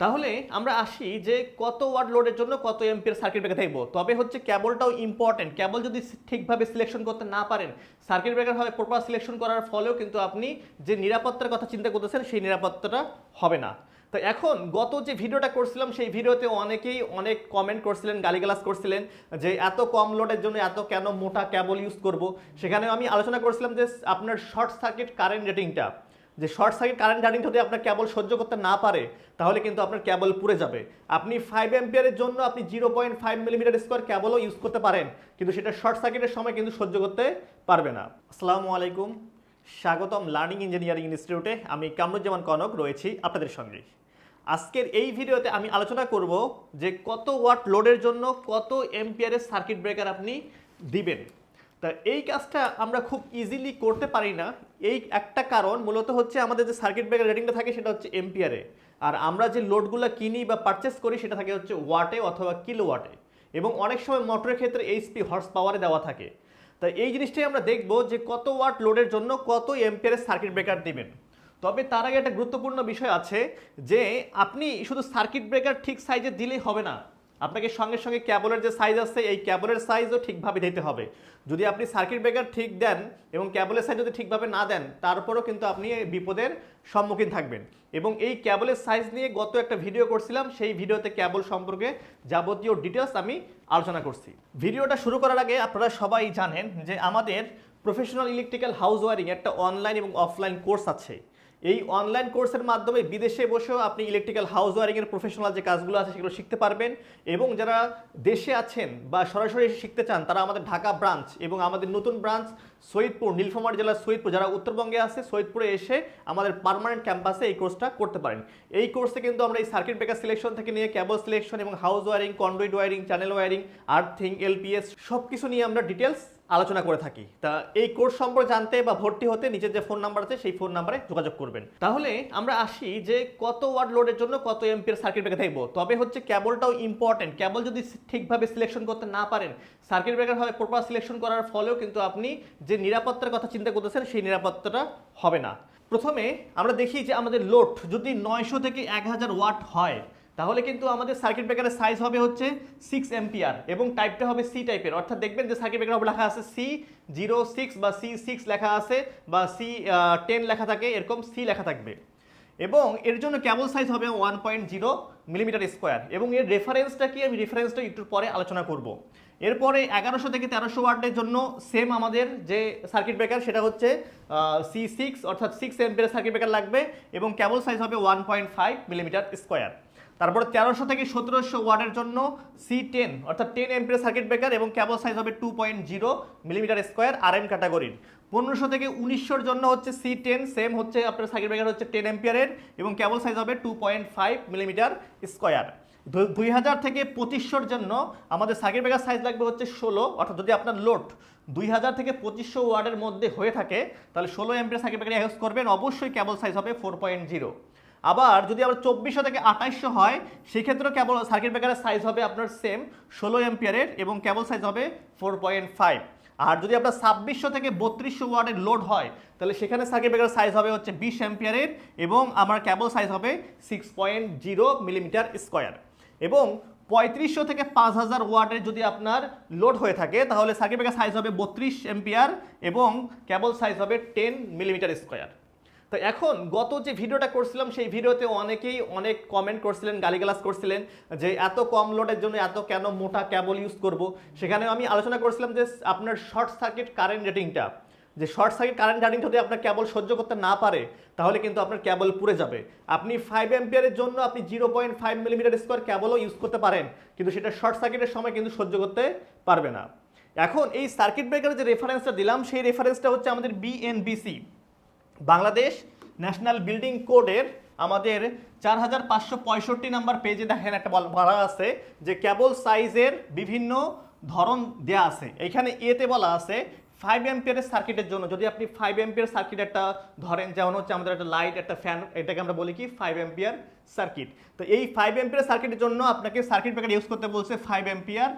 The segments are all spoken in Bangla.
তাহলে আমরা আসি যে কত ওয়াট লোডের জন্য কত এমপির সার্কিট ব্রেকার থাকব। তবে হচ্ছে কেবলটাও ইম্পর্টেন্ট কেবল যদি ঠিকভাবে সিলেকশন করতে না পারেন সার্কিট ব্রেকার হবে প্রপার সিলেকশন করার ফলেও কিন্তু আপনি যে নিরাপত্তার কথা চিন্তা করতেছেন, সেই নিরাপত্তাটা হবে না। তো এখন গত যে ভিডিওটা করছিলাম, সেই ভিডিওতে অনেকেই অনেক কমেন্ট করছিলেন, গালিগালাজ করছিলেন যে এত কম লোডের জন্য এত কেন মোটা কেবল ইউজ করব? সেখানে আমি আলোচনা করছিলাম যে আপনার শর্ট সার্কিট কারেন্ট রেটিংটা যে শর্ট সার্কিট কারেন্ট রানিং যদি আপনার কেবল সহ্য করতে না পারে, তাহলে কিন্তু আপনার কেবল পুড়ে যাবে। আপনি ফাইভ এম্পিয়ারের জন্য আপনি zero point five millimetre square কেবলও use করতে পারেন, কিন্তু সেটা শর্ট সার্কিটের সময় কিন্তু সহ্য করতে পারবে না। আসসালামু আলাইকুম। স্বাগতম লার্নিং ইঞ্জিনিয়ারিং ইনস্টিটিউটে আমি কামরুজ্জামান কনক রয়েছি আপনাদের সঙ্গে। আজকের এই ভিডিওতে আমি আলোচনা করব যে কত ওয়াট লোডের জন্য কত এম্পিয়ারের সার্কিট ব্রেকার আপনি দিবেন। তা এই কাজটা আমরা খুব ইজিলি করতে পারি না। এই একটা কারণ মূলত হচ্ছে আমাদের যে সার্কিট ব্রেকার রেটিংটা থাকে সেটা হচ্ছে এম্পিয়ারে আর আমরা যে লোডগুলো কিনি বা পারচেস করি সেটা থাকে হচ্ছে ওয়াটে অথবা কিলো ওয়াটে এবং অনেক সময় মোটরের ক্ষেত্রে এইচপি হর্স পাওয়ারে দেওয়া থাকে। তা এই জিনিসটাই আমরা দেখব যে কত ওয়াট লোডের জন্য কত এম্পিয়ারের সার্কিট ব্রেকার দিবেন। তবে তার আগে একটা গুরুত্বপূর্ণ বিষয় আছে যে, আপনি শুধু সার্কিট ব্রেকার ঠিক সাইজে দিলেই হবে না। আপনাকে সঙ্গে সঙ্গে ক্যাবলের যে সাইজ আছে, এই ক্যাবলের সাইজও ঠিকভাবে দিতে হবে। যদি আপনি সার্কিট ব্রেকার ঠিক দেন এবং ক্যাবলের সাইজ যদি ঠিকভাবে না দেন, তারপরও কিন্তু আপনি বিপদের সম্মুখীন থাকবেন। এবং এই ক্যাবলের সাইজ নিয়ে গত একটা ভিডিও করছিলাম, সেই ভিডিওতে ক্যাবল সম্পর্কে যাবতীয় ডিটেলস আমি আলোচনা করছি। ভিডিওটা শুরু করার আগে আপনারা সবাই জানেন যে আমাদের প্রফেশনাল ইলেকট্রিক্যাল হাউস ওয়ারিং একটা অনলাইন এবং অফলাইন কোর্স আছে। এই অনলাইন কোর্সের মাধ্যমে বিদেশে বসেও আপনি ইলেকট্রিক্যাল হাউস ওয়ারিংয়ের প্রফেশনাল যে কাজগুলো আছে সেগুলো শিখতে পারবেন এবং যারা দেশে আছেন বা সরাসরি এসে শিখতে চান, তারা আমাদের ঢাকা ব্রাঞ্চ এবং আমাদের নতুন ব্রাঞ্চ সৈয়দপুর, নীলফামারী জেলার সৈয়দপুর, যারা উত্তরবঙ্গে আছে, সৈয়দপুরে এসে আমাদের পার্মানেন্ট ক্যাম্পাসে এই কোর্সটা করতে পারেন। এই কোর্সে কিন্তু আমরা এই সার্কিট ব্রেকার সিলেকশন থেকে নিয়ে ক্যাবল সিলেকশন এবং house wiring conduit wiring channel wiring earthing LPS সব কিছু নিয়ে আমরা ডিটেলস আলোচনা করে থাকি। তা এই কোর্স সম্পর্কে জানতে বা ভর্তি হতে নিজের যে ফোন নাম্বার আছে, সেই ফোন নাম্বারে যোগাযোগ করবেন। তাহলে আমরা আসি যে কত ওয়াট লোডের জন্য কত এমপির সার্কিট ব্রেকার থাকব। তবে হচ্ছে কেবলটাও ইম্পর্টেন্ট কেবল যদি ঠিকভাবে সিলেকশন করতে না পারেন সার্কিট ব্রেকার হবে প্রপার সিলেকশন করার ফলেও কিন্তু আপনি যে নিরাপত্তার কথা চিন্তা করতেছেন, সেই নিরাপত্তাটা হবে না। প্রথমে আমরা দেখি যে আমাদের লোড যদি নয়শো থেকে এক হাজার ওয়াট হয় তাহলে কিন্তু আমাদের সার্কিট ব্রেকারের সাইজ হবে হচ্ছে সিক্স এম্পিয়ার এবং টাইপটা হবে সি টাইপের অর্থাৎ দেখবেন যে সার্কিট ব্রেকার লেখা আছে সি জিরো সিক্স বা সি সিক্স লেখা আছে বা সি টেন লেখা থাকে, এরকম সি লেখা থাকবে। এবং এর জন্য কেবল সাইজ হবে one point zero millimetre square এবং এর রেফারেন্সটা কি? আমি রেফারেন্সটা একটু পরে আলোচনা করব। এরপরে এগারোশো থেকে তেরোশো ওয়ার্ডের জন্য সেম আমাদের যে সার্কিট ব্রেকার সেটা হচ্ছে সি সিক্স অর্থাৎ সিক্স এম্পিয়ার সার্কিট ব্রেকার লাগবে এবং কেবল সাইজ হবে one point five millimetre square তারপরে তেরোশো থেকে সতেরোশো ওয়াটের জন্য সি টেন অর্থাৎ টেন এম্পিয়ার সার্কিট ব্রেকার এবং ক্যাবল সাইজ হবে two point zero millimetre square আর এম ক্যাটাগরির পনেরোশো থেকে উনিশশোর জন্য হচ্ছে সি টেন সেম হচ্ছে আপনার সার্কিট ব্রেকার হচ্ছে টেন এম্পিয়ারের এবং ক্যাবল সাইজ হবে two point five millimetre square দুই হাজার থেকে পঁচিশশোর জন্য আমাদের সার্কিট ব্রেকার সাইজ লাগবে হচ্ছে ষোলো, অর্থাৎ যদি আপনার লোড দুই হাজার থেকে পঁচিশশো ওয়ার্ডের মধ্যে হয়ে থাকে, তাহলে ষোলো এম্পিয়ার সার্কিট ব্রেকার ইউজ করবেন, অবশ্যই ক্যাবল সাইজ হবে ফোর পয়েন্ট জিরো আবার যদি আবার চব্বিশশো থেকে আঠাইশশো হয়, সেক্ষেত্রেও কেবল সার্কিট ব্রেকারের সাইজ হবে আপনার সেম ষোলো এম্পিয়ারের এবং কেবল সাইজ হবে ফোর পয়েন্ট ফাইভ আর যদি আপনার ছাব্বিশশো থেকে বত্রিশশো ওয়ার্ডের লোড হয়, তাহলে সেখানে সার্কিট ব্রেকার সাইজ হবে হচ্ছে বিশ এম্পিয়ারের এবং আমার কেবল সাইজ হবে six point zero millimetre square এবং পঁয়ত্রিশশো থেকে পাঁচ হাজার ওয়াটের যদি আপনার লোড হয়ে থাকে, তাহলে সার্কিট ব্রেকার সাইজ হবে বত্রিশ এম্পিয়ার এবং কেবল সাইজ হবে টেন মিলিমিটার স্কোয়ার তো এখন গত যে ভিডিওটা করছিলাম, সেই ভিডিওতে অনেকেই অনেক কমেন্ট করছিলেন, গালিগালাজ করছিলেন যে এত কম লোডের জন্য এত কেন মোটা কেবল ইউজ করব? সেখানে আমি আলোচনা করছিলাম যে আপনার শর্ট সার্কিট কারেন্ট রেটিংটা যে শর্ট সার্কিট কারেন্ট রানিং যদি আপনার কেবল সহ্য করতে না পারে, তাহলে কিন্তু আপনার কেবল পুড়ে যাবে। আপনি ফাইভ এম্পিয়ারের জন্য আপনি zero point five millimetre square কেবলও use করতে পারেন, কিন্তু সেটা শর্ট সার্কিটের সময় কিন্তু সহ্য করতে পারবে না। এখন এই সার্কিট ব্রেকারের যে রেফারেন্সটা দিলাম, সেই রেফারেন্সটা হচ্ছে আমাদের বিএনবিসি বাংলাদেশ ন্যাশনাল বিল্ডিং কোডের আমাদের চার হাজার পাঁচশো পঁয়ষট্টি নাম্বার পেজে দেখেন একটা বল- আছে যে কেবল সাইজের বিভিন্ন ধরন দেয়া আছে। এখানে এতে বলা আছে ফাইভ এম্পিয়ারের সার্কিটের জন্য। যদি আপনি ফাইভ এম্পিয়ার সার্কিট একটা ধরেন, যেমন হচ্ছে আমাদের একটা লাইট একটা ফ্যান এটাকে আমরা বলি কি ফাইভ এম্পিয়ার সার্কিট তো এই ফাইভ এম্পিয়ার সার্কিটের জন্য আপনাকে সার্কিট ব্রেকার ইউজ করতে বলছে ফাইভ এম্পিয়ার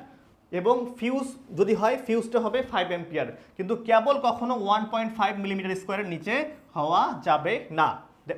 এবং ফিউজ যদি হয় ফিউজটা হবে ফাইভ এম্পিয়ার কিন্তু কেবল কখনো ওয়ান পয়েন্ট ফাইভ মিলিমিটার স্কোয়ারের নিচে হওয়া যাবে না।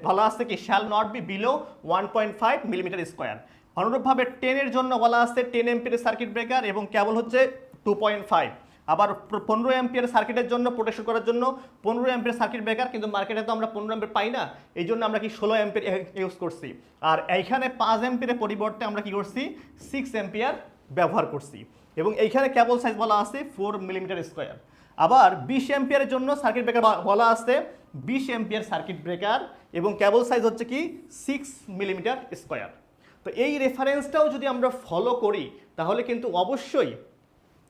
বলা আছে কি? Shall not be below one point five millimetre square অনুরূপভাবে টেনের জন্য বলা আছে টেন এমপিয়ার সার্কিট ব্রেকার এবং কেবল হচ্ছে টু পয়েন্ট ফাইভ আবার পনেরো এমপিয়ার সার্কিটের জন্য প্রোটেকশন করার জন্য পনেরো এমপিয়ার সার্কিট ব্রেকার কিন্তু মার্কেটে তো আমরা পনেরো এমপিয়ার পাই না। এই জন্য আমরা কি ষোলো এমপিয়ার ইউজ করছি। আর এইখানে পাঁচ এমপিয়ারের পরিবর্তে আমরা কি করছি? সিক্স এমপিয়ার ব্যবহার করছি। এবং এইখানে কেবল সাইজ বলা আছে ফোর মিলিমিটার স্কোয়ার আবার বিশ এমপিয়ারের জন্য সার্কিট ব্রেকার বলা আছে বিশ এমপিয়ার সার্কিট ব্রেকার এবং কেবল সাইজ হচ্ছে কি সিক্স মিলিমিটার স্কোয়ার তো এই রেফারেন্সটাও যদি আমরা ফলো করি, তাহলে কিন্তু অবশ্যই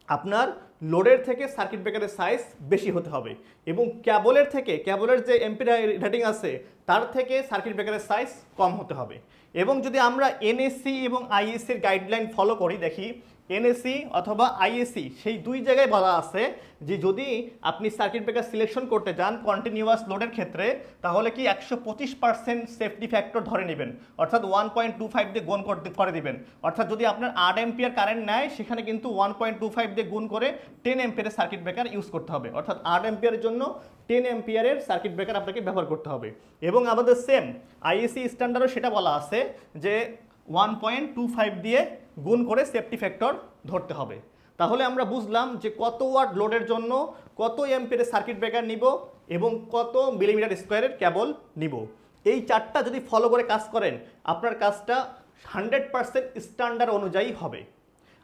আপনার লোডের থেকে সার্কিট ব্রেকারের সাইজ বেশি হতে হবে এবং ক্যাবলের থেকে ক্যাবলের যে এমপি রেটিং আছে, তার থেকে সার্কিট ব্রেকারের সাইজ কম হতে হবে। এবং যদি আমরা এনএসসি এবং আইএসসির গাইডলাইন ফলো করি, দেখি এনএসসি অথবা আইএসি সেই দুই জায়গায় বলা আছে যে যদি আপনি সার্কিট ব্রেকার সিলেকশন করতে চান কন্টিনিউয়াস লোডের ক্ষেত্রে, তাহলে কি একশো পঁচিশ পার্সেন্ট সেফটি ফ্যাক্টর ধরে নেবেন। অর্থাৎ ওয়ান পয়েন্ট টু ফাইভ দিয়ে গুণ করতে করে দিবেন। অর্থাৎ যদি আপনার আট এম্পিয়ার কারেন্ট নেয়, সেখানে কিন্তু ওয়ান পয়েন্ট টু ফাইভ দিয়ে গুণ করে টেন এম্পিয়ারের সার্কিট ব্রেকার ইউজ করতে হবে। অর্থাৎ আট এম্পিয়ারের জন্য টেন এম্পিয়ারের সার্কিট ব্রেকার আপনাকে ব্যবহার করতে হবে। এবং আমাদের সেম আইএসি স্ট্যান্ডার্ডও সেটা বলা আছে যে ওয়ান পয়েন্ট টু ফাইভ দিয়ে গুণ করে সেফটি ফ্যাক্টর ধরতে হবে। তাহলে আমরা বুঝলাম যে কত ওয়াট লোডের জন্য কত এম্পিয়ারের সার্কিট ব্রেকার নিব এবং কত মিলিমিটার স্কোয়ারের কেবল নিব। এই চারটা যদি ফলো করে কাজ করেন, আপনার কাজটা হান্ড্রেড পার্সেন্ট স্ট্যান্ডার্ড অনুযায়ী হবে।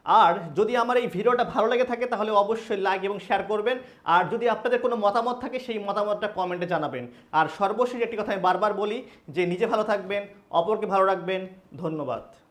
আর যদি আমার এই ভিডিওটা ভালো লেগে থাকে, তাহলে অবশ্যই লাইক এবং শেয়ার করবেন। আর যদি আপনাদের কোনো মতামত থাকে, সেই মতামতটা কমেন্টে জানাবেন। আর সর্বশেষ একটি কথা আমি বারবার বলি, যে নিজে ভালো থাকবেন, অপরকে ভালো রাখবেন, ধন্যবাদ।